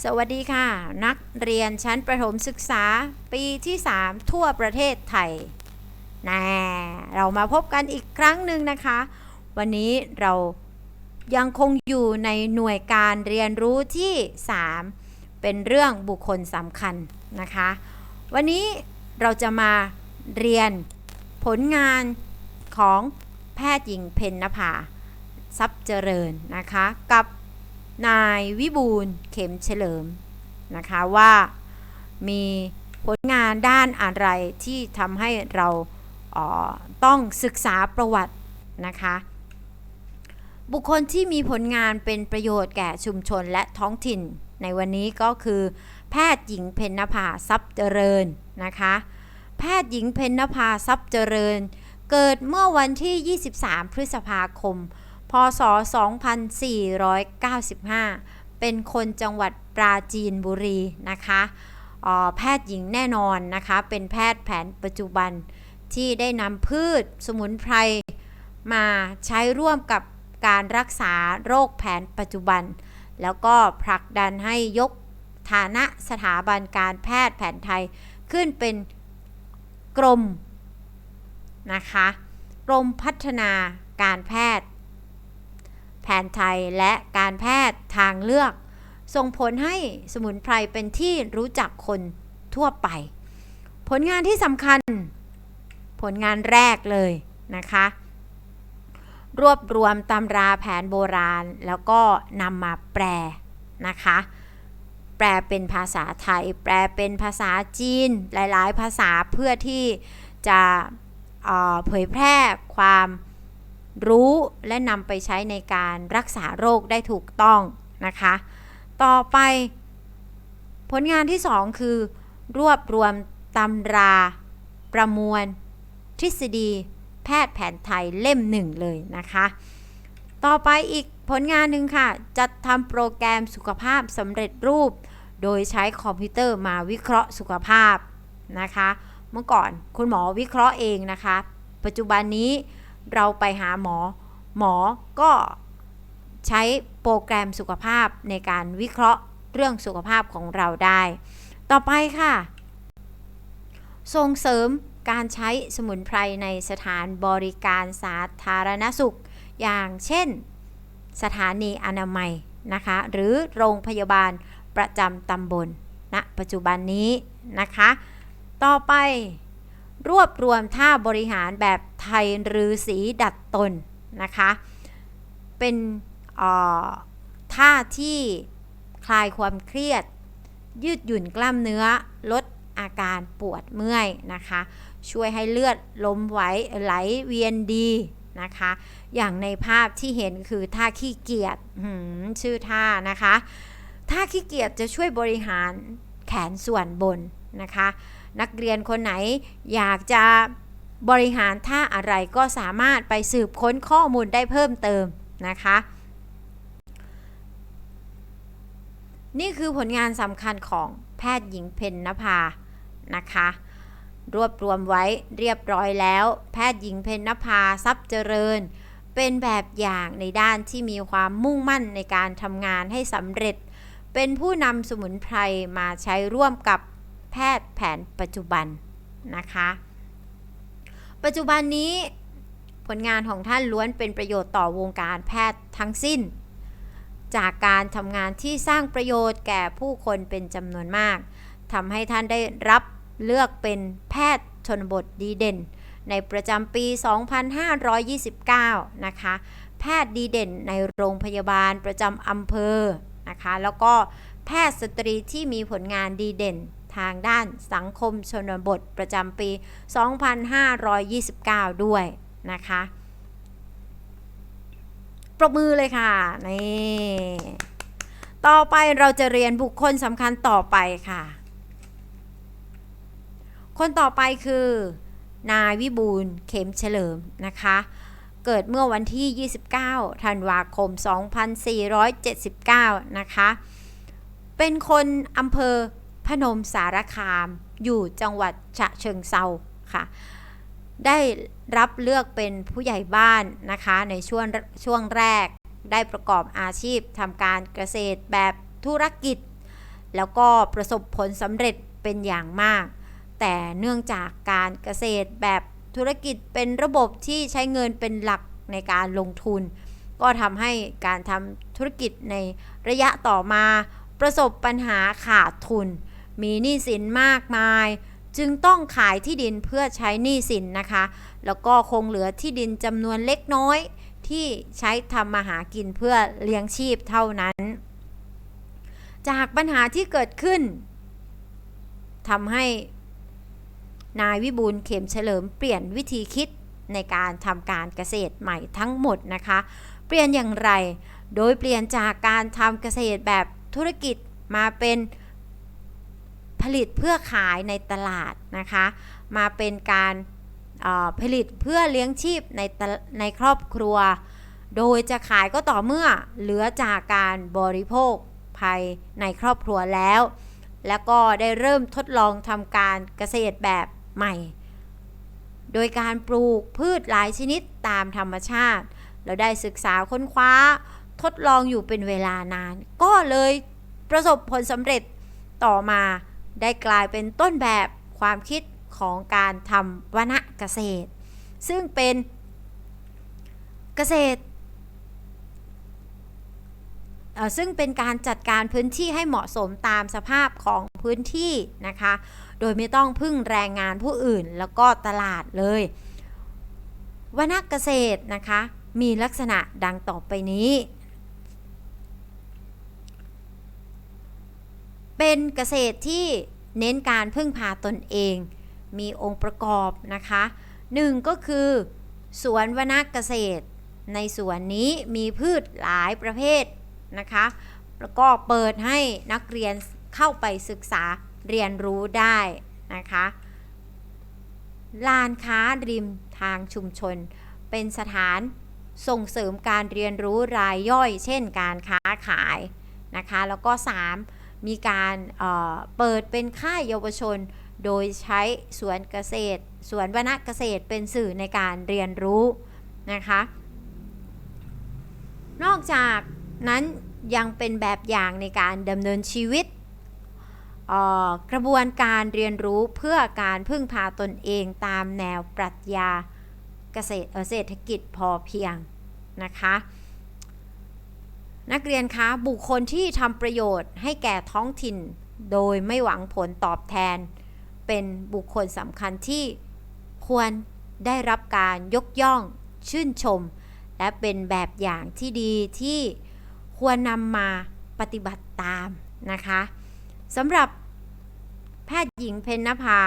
สวัสดีค่ะ นักเรียนชั้นประถมศึกษาปีที่ 3 ทั่วประเทศไทยแน่เรามาพบกันอีกครั้งหนึ่งนะคะ วันนี้เรายังคงอยู่ในหน่วยการเรียนรู้ที่ 3 เป็นเรื่องบุคคลสำคัญนะคะ วันนี้เราจะมาเรียนผลงานของแพทย์หญิงเพญนภา ทรัพย์เจริญนะคะ กับ นายวิบูลเข็มเฉลิมนะคะว่ามีผลงานด้านอะไรที่ทำให้เราเออต้องศึกษาประวัตินะคะ บุคคลที่มีผลงานเป็นประโยชน์แก่ชุมชนและท้องถิ่น ในวันนี้ก็คือ แพทย์หญิงเพญนภาทรัพย์เจริญนะคะ แพทย์หญิงเพญนภาทรัพย์เจริญ เกิดเมื่อวันที่ 23 พฤษภาคม พศ 2495 เป็นคนจังหวัดปราจีนบุรีนะคะแพทย์หญิงแน่นอนนะคะ เป็นแพทย์แผนปัจจุบันที่ได้นำพืชสมุนไพรมาใช้ร่วมกับการรักษาโรคแผนปัจจุบัน แล้วก็ผลักดันให้ยกฐานะสถาบันการแพทย์แผนไทยขึ้นเป็นกรมนะคะกรมพัฒนาการแพทย์ แผนไทยและการแพทย์ทางเลือก ส่งผลให้สมุนไพรเป็นที่รู้จักคนทั่วไป ผลงานที่สำคัญ ผลงานแรกเลยนะคะ รวบรวมตำราแผนโบราณ แล้วก็นำมาแปลนะคะ แปลเป็นภาษาไทย แปลเป็นภาษาจีน หลาย ๆ ภาษาเพื่อที่จะเอ่อเผยแพร่ความ รู้และนำไปใช้ในการรักษาโรคได้ถูกต้องนะคะ ต่อไป ผลงานที่ 2 คือ รวบรวมตำรา ประมวล ทฤษฎี แพทย์แผนไทยเล่มหนึ่งเลยนะคะ ต่อไปอีกผลงานหนึ่งค่ะ จัดทำโปรแกรมสุขภาพสำเร็จรูป โดยใช้คอมพิวเตอร์มาวิเคราะห์สุขภาพนะคะ เมื่อก่อนคุณหมอวิเคราะห์เองนะคะ ปัจจุบันนี้ เราไปหาหมอ หมอก็ใช้โปรแกรมสุขภาพในการวิเคราะห์เรื่องสุขภาพของเราได้ ต่อไปค่ะ ส่งเสริมการใช้สมุนไพรในสถานบริการสาธารณสุข อย่างเช่น สถานีอนามัยนะคะ หรือโรงพยาบาลประจำตำบลณนะปัจจุบันนี้นะคะ ต่อไป รวบรวมท่าบริหารแบบไทยรือสีดัดตนนะคะ เป็นเอ่อท่าที่คลายความเครียด ยืดหยุ่นกล้ามเนื้อลดอาการปวดเมื่อยนะคะ ช่วยให้เลือดลมไหวไหลเวียนดีนะคะ อย่างในภาพที่เห็นคือท่าขี้เกียจชื่อท่านะคะ ท่าขี้เกียจจะช่วยบริหารแขนส่วนบนนะคะ นักเรียนคนไหนอยากจะบริหารท่าอะไรก็สามารถไปสืบค้นข้อมูลได้เพิ่มเติมนะคะ นี่คือผลงานสำคัญของแพทย์หญิงเพญนภานะคะ รวบรวมไว้เรียบร้อยแล้ว แพทย์หญิงเพญนภาทรัพย์เจริญ เป็นแบบอย่างในด้านที่มีความมุ่งมั่นในการทำงานให้สำเร็จ เป็นผู้นำสมุนไพรมาใช้ร่วมกับ แพทย์แผนปัจจุบันนะคะ ปัจจุบันนี้ผลงานของท่านล้วนเป็นประโยชน์ต่อวงการแพทย์ทั้งสิ้น จากการทำงานที่สร้างประโยชน์แก่ผู้คนเป็นจำนวนมากทำให้ท่านได้รับเลือกเป็นแพทย์ชนบทดีเด่น ในประจำปี 2529 นะคะ แพทย์ดีเด่นในโรงพยาบาลประจำอำเภอนะคะ แล้วก็แพทย์สตรีที่มีผลงานดีเด่น ทางด้านสังคมชนบทประจำปี 2529 ด้วยนะคะปรบมือเลยค่ะ นี่ต่อไปเราจะเรียนบุคคลสำคัญต่อไปค่ะ คนต่อไปคือ นายวิบูลเข็มเฉลิมนะคะ เกิดเมื่อวันที่ 29 ธันวาคม 2479 นะคะ เป็นคนอำเภอ พนมสารคาม อยู่จังหวัดฉะเชิงเซาค่ะ ได้รับเลือกเป็นผู้ใหญ่บ้านนะคะ ในช่วงช่วงแรกได้ประกอบอาชีพทำการเกษตรแบบธุรกิจ แล้วก็ประสบผลสำเร็จเป็นอย่างมาก แต่เนื่องจากการเกษตรแบบธุรกิจเป็นระบบที่ใช้เงินเป็นหลักในการลงทุน ก็ทำให้การทำธุรกิจในระยะต่อมาประสบปัญหาขาดทุน มีหนี้สินมากมาย จึงต้องขายที่ดินเพื่อใช้หนี้สินนะคะ แล้วก็คงเหลือที่ดินจำนวนเล็กน้อย ที่ใช้ทำมาหากินเพื่อเลี้ยงชีพเท่านั้น จากปัญหาที่เกิดขึ้นทำให้นายวิบูลเข็มเฉลิมเปลี่ยนวิธีคิดในการทำการเกษตรใหม่ทั้งหมดนะคะ เปลี่ยนอย่างไร โดยเปลี่ยนจากการทำเกษตรแบบธุรกิจมาเป็น ผลิตเพื่อขายในตลาดนะคะ มาเป็นการผลิตเพื่อเลี้ยงชีพในในครอบครัว โดยจะขายก็ต่อเมื่อเหลือจากการบริโภคภายในครอบครัวแล้ว แล้วก็ได้เริ่มทดลองทำการเกษตรแบบใหม่ โดยการปลูกพืชหลายชนิดตามธรรมชาติแล้วได้ศึกษาค้นคว้าทดลองอยู่เป็นเวลานาน ก็เลยประสบผลสำเร็จต่อมา ได้กลายเป็นต้นแบบความคิดของการทำวนเกษตร ซึ่งเป็นเกษตรซึ่งเป็นการจัดการพื้นที่ให้เหมาะสมตามสภาพของพื้นที่นะคะ โดยไม่ต้องพึ่งแรงงานผู้อื่นแล้วก็ตลาดเลยวนเกษตรนะคะ มีลักษณะดังต่อไปนี้ เป็นเกษตรที่เน้นการพึ่งพาตนเอง มีองค์ประกอบนะคะหนึ่งก็คือสวนวนเกษตร ในสวนนี้มีพืชหลายประเภทนะคะแล้วก็เปิดให้นักเรียนเข้าไปศึกษาเรียนรู้ได้นะคะลานค้าริมทางชุมชน เป็นสถานส่งเสริมการเรียนรู้รายย่อย เช่นการค้าขายนะคะ แล้วก็ 3. มีการเเปิดเป็นค่ายเยาวชน โดยใช้สวนเกษตร สวนวนเกษตรเป็นสื่อในการเรียนรู้นะคะ นอกจากนั้นยังเป็นแบบอย่างในการดำเนินชีวิตกระบวนการเรียนรู้เพื่อการพึ่งพาตนเองตามแนวปรัชญาเกษตรเศรษฐกิจพอเพียงนะคะ นักเรียนคะบุคคลที่ทำประโยชน์ให้แก่ท้องถิ่น โดยไม่หวังผลตอบแทน เป็นบุคคลสำคัญที่ควรได้รับการยกย่อง ชื่นชม และเป็นแบบอย่างที่ดีที่ควรนำมาปฏิบัติตามนะคะสำหรับแพทย์หญิงเพนนภา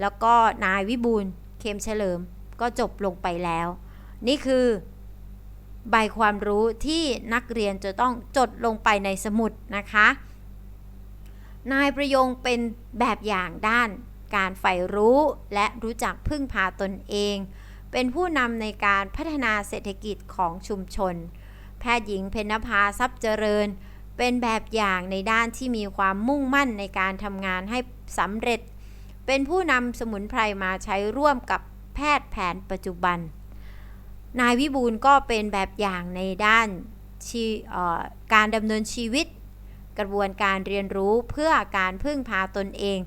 แล้วก็นายวิบูลเคมเฉลิมก็จบลงไปแล้ว นี่คือ ใบความรู้ที่นักเรียนจะต้องจดลงไปในสมุดนะคะ นายประยงเป็นแบบอย่างด้านการใฝ่รู้และรู้จักพึ่งพาตนเอง เป็นผู้นำในการพัฒนาเศรษฐกิจของชุมชน แพทย์หญิงเพนภาทรัพย์เจริญ เป็นแบบอย่างในด้านที่มีความมุ่งมั่นในการทำงานให้สำเร็จ เป็นผู้นำสมุนไพรมาใช้ร่วมกับแพทย์แผนปัจจุบัน นายวิบูลย์ก็เป็นแบบอย่างในด้านการดำเนินชีวิต กระบวนการเรียนรู้เพื่อการพึ่งพาตนเอง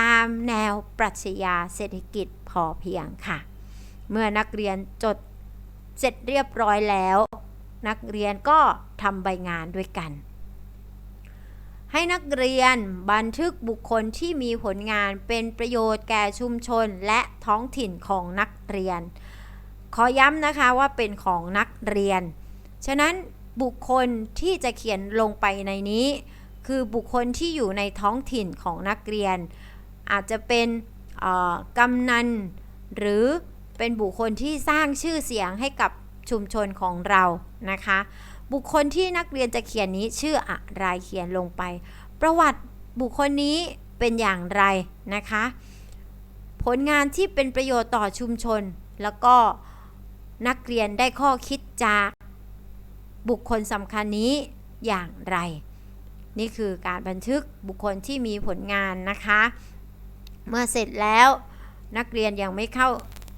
ตามแนวปรัชญาเศรษฐกิจพอเพียงค่ะ เมื่อนักเรียนจดเสร็จเรียบร้อยแล้ว นักเรียนก็ทำใบงานด้วยกัน ให้นักเรียนบันทึกบุคคลที่มีผลงานเป็นประโยชน์แก่ชุมชนและท้องถิ่นของนักเรียน ขอย้ำนะคะว่าเป็นของนักเรียน ฉะนั้นบุคคลที่จะเขียนลงไปในนี้ คือบุคคลที่อยู่ในท้องถิ่นของนักเรียน อาจจะเป็นกำนัน หรือเป็นบุคคลที่สร้างชื่อเสียงให้กับชุมชนของเรานะคะ บุคคลที่นักเรียนจะเขียนนี้ชื่ออะไรเขียนลงไป ประวัติบุคคลนี้เป็นอย่างไรนะคะ ผลงานที่เป็นประโยชน์ต่อชุมชน แล้วก็ นักเรียนได้ข้อคิดจากบุคคลสำคัญนี้อย่างไร นี่คือการบันทึกบุคคลที่มีผลงานนะคะ เมื่อเสร็จแล้วนักเรียนยังไม่เข้า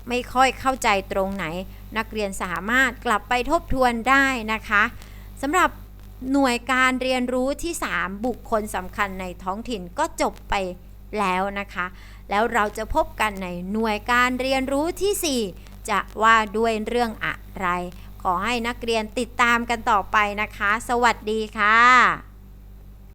ไม่ค่อยเข้าใจตรงไหน นักเรียนสามารถกลับไปทบทวนได้นะคะสำหรับหน่วยการเรียนรู้ที่ 3 บุคคลสำคัญในท้องถิ่นก็จบไปแล้วนะคะ แล้วเราจะพบกันในหน่วยการเรียนรู้ทีสี่4 จะว่าด้วยเรื่องอะไร ขอให้นักเรียนติดตามกันต่อไปนะคะ สวัสดีค่ะ